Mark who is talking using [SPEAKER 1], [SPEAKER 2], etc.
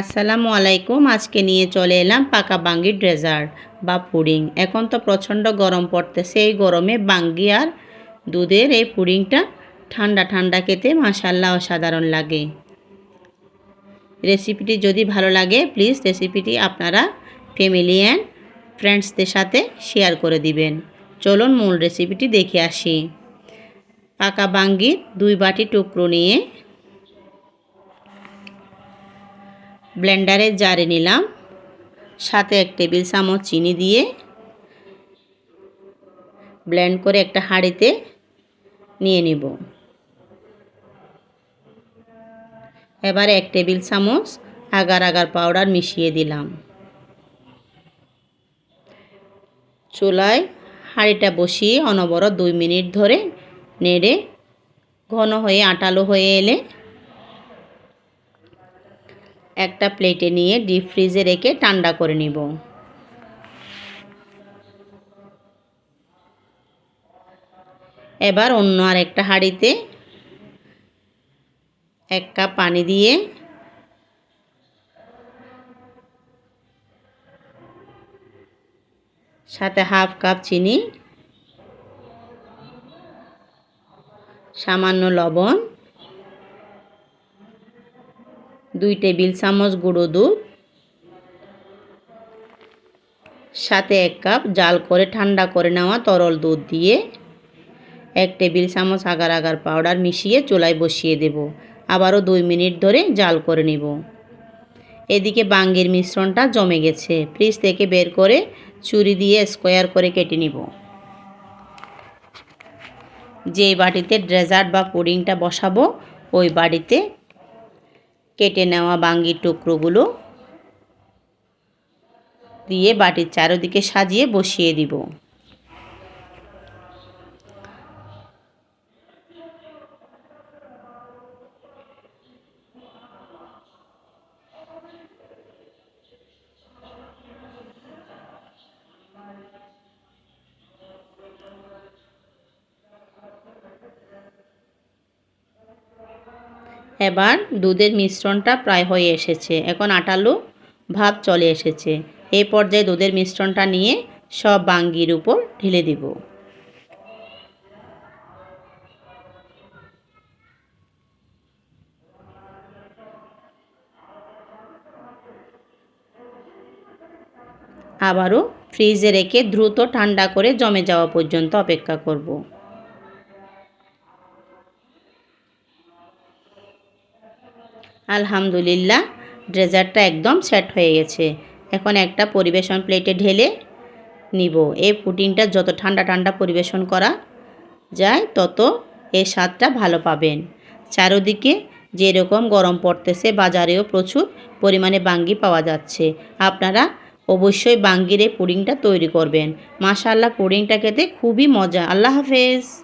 [SPEAKER 1] আসসালামু আলাইকুম, আজকে নিয়ে চলে এলাম পাকা বাঙ্গির ডেজার্ট বা পুডিং। এখন তো প্রচণ্ড গরম পড়তেছে, এই গরমে বাঙ্গি আর দুধের এই পুডিংটা ঠান্ডা ঠান্ডা খেতে মাসাল্লাহ অসাধারণ লাগে। রেসিপিটি যদি ভালো লাগে, প্লিজ রেসিপিটি আপনারা ফ্যামিলি অ্যান্ড ফ্রেন্ডসদের সাথে শেয়ার করে দিবেন। চলুন মূল রেসিপিটি দেখে আসি। পাকা বাঙ্গির দুই বাটি টুকরো নিয়ে ব্লেন্ডারে জারে নিলাম। সাথে এক টেবিল চামচ চিনি দিয়ে ব্লেন্ড করে একটা হাঁড়িতে নিয়ে নিব। এবার এক টেবিল চামচ আগার আগার পাউডার মিশিয়ে দিলাম। চুলায় হাঁড়িটা বসিয়ে অনবরত দুই মিনিট ধরে নেড়ে ঘন হয়ে আটালো হয়ে এলে একটা প্লেটে নিয়ে ডিপ ফ্রিজে রেখে ঠান্ডা করে নিব। এবার অন্য আর একটা হাঁড়িতে এক কাপ পানি দিয়ে সাথে হাফ কাপ চিনি, সামান্য লবণ দুই টেবিল চামচ গুঁড়ো দুধ, সাথে এক কাপ জাল করে ঠান্ডা করে নেওয়া তরল দুধ দিয়ে এক টেবিল চামচ আগার আগার পাউডার মিশিয়ে চুলায় বসিয়ে দেব। আবারও দুই মিনিট ধরে জাল করে নিব। এদিকে বাঙ্গির মিশ্রণটা জমে গেছে। ফ্রিজ থেকে বের করে চুরি দিয়ে স্কোয়ার করে কেটে নিব। যে বাটিতে ডেজার্ট বা পুডিংটা বসাবো, ওই বাড়িতে কেটে নেওয়া বাঙ্গির টুকরোগুলো দিয়ে বাটির চারোদিকে সাজিয়ে বসিয়ে দিব। এবার দুধের মিশ্রণটা প্রায় হয়ে এসেছে। এখন আটালো ভাব চলে এসেছে। এই পর্যায়ে দুধের মিশ্রণটা নিয়ে সব বাঙ্গির উপর ঢেলে দিব। আবারও ফ্রিজে রেখে দ্রুত ঠান্ডা করে জমে যাওয়া পর্যন্ত অপেক্ষা করব। আলহামদুলিল্লাহ ড্রেজারটা একদম সেট হয়ে গেছে। এখন একটা পরিবেশন প্লেটে ঢেলে নিব। এই পুডিংটা যত ঠান্ডা ঠান্ডা পরিবেশন করা যায়, তত এর স্বাদটা ভালো পাবেন। চারোদিকে যেরকম গরম পড়তেছে, বাজারেও প্রচুর পরিমাণে বাঙ্গি পাওয়া যাচ্ছে। আপনারা অবশ্যই বাঙ্গির এই পুডিংটা তৈরি করবেন। মাশাআল্লাহ, পুডিংটা খেতে খুবই মজা। আল্লাহ হাফেজ।